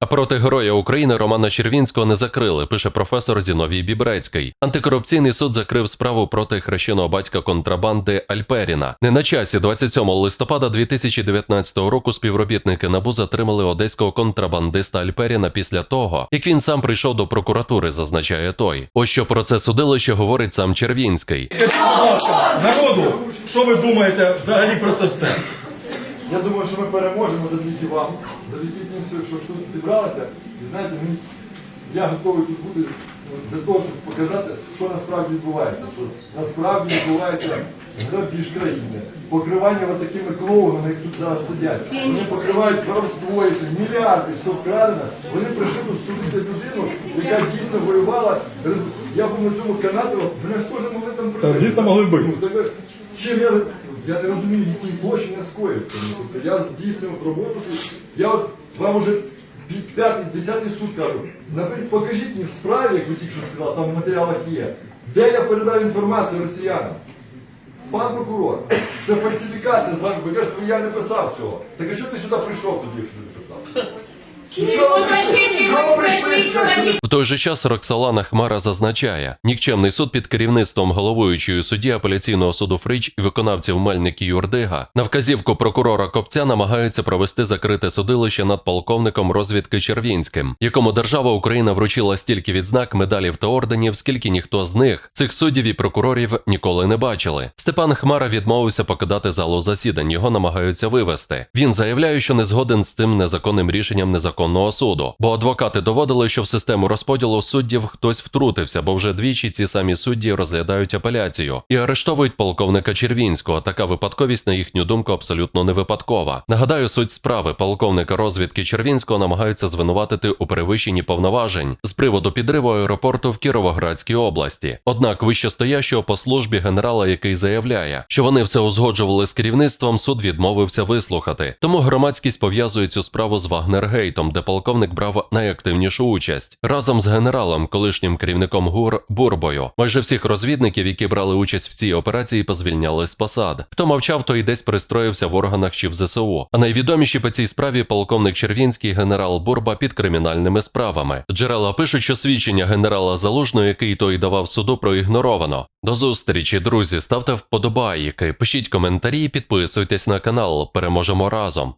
А проти героя України Романа Червінського не закрили, пише професор Зіновій Бібрецький. Антикорупційний суд закрив справу проти хрещеного батька контрабанди Альперіна. Не на часі 27 листопада 2019 року співробітники НАБУ затримали одеського контрабандиста Альперіна після того, як він сам прийшов до прокуратури, зазначає той. Ось що про це судилище говорить сам Червінський. Народу, що ви думаєте взагалі про це все? Я думаю, що ми переможемо завдяки вам, завдяки тим, що тут зібралися. І знаєте, мені, я готовий тут бути ну, для того, щоб показати, що насправді відбувається. Що насправді відбувається грабіж країни, покривання от такими клоунами, як тут зараз сидять. Вони покривають воровство, мільярди, все вкрадено. Вони прийшли тут судити людину, яка дійсно воювала. Я був на цьому канаті, мене ж теж могли там Та, звісно, могли б. Ну, так, чим я, я не розумію, який злочин я скоїв. Тобто Я здійснював роботу. Я от вам уже п'ятий, десятий суд кажу, напи- покажіть мені в справі, як ви тільки що сказали, там в матеріалах є, де я передав інформацію росіянам. Пан прокурор, це фальсифікація з вами. Ви кажете, я не писав цього. Так а чого ти сюди прийшов тоді, якщо не писав? Чого ви прийшли? Чого? В той же час Роксолана Хмара зазначає, нікчемний суд під керівництвом головуючої судді апеляційного суду Фрич і виконавців Мельник Юрдига на вказівку прокурора Копця намагаються провести закрите судилище над полковником розвідки Червінським, якому держава Україна вручила стільки відзнак, медалів та орденів, скільки ніхто з них цих суддів і прокурорів ніколи не бачили. Степан Хмара відмовився покидати залу засідань. Його намагаються вивести. Він заявляє, що не згоден з цим незаконним рішенням незаконного суду, бо адвокати доводили, що в систему розподілу суддів хтось втрутився, бо вже двічі ці самі судді розглядають апеляцію і арештовують полковника Червінського. Така випадковість, на їхню думку, абсолютно не випадкова. Нагадаю, суть справи полковника розвідки Червінського намагаються звинуватити у перевищенні повноважень з приводу підриву аеропорту в Кіровоградській області. Однак вищестоящого по службі генерала, який заявляє, що вони все узгоджували з керівництвом, суд відмовився вислухати. Тому громадськість пов'язує цю справу з Вагнергейтом, де полковник брав найактивнішу участь разом з генералом, колишнім керівником ГУР Бурбою. Майже всіх розвідників, які брали участь в цій операції, позвільняли з посад. Хто мовчав, той десь пристроївся в органах чи в ЗСУ. А найвідоміші по цій справі полковник Червінський, генерал Бурба під кримінальними справами. Джерела пишуть, що свідчення генерала Залужного, який той давав суду, проігноровано. До зустрічі, друзі. Ставте вподобайки, пишіть коментарі, підписуйтесь на канал. Переможемо разом.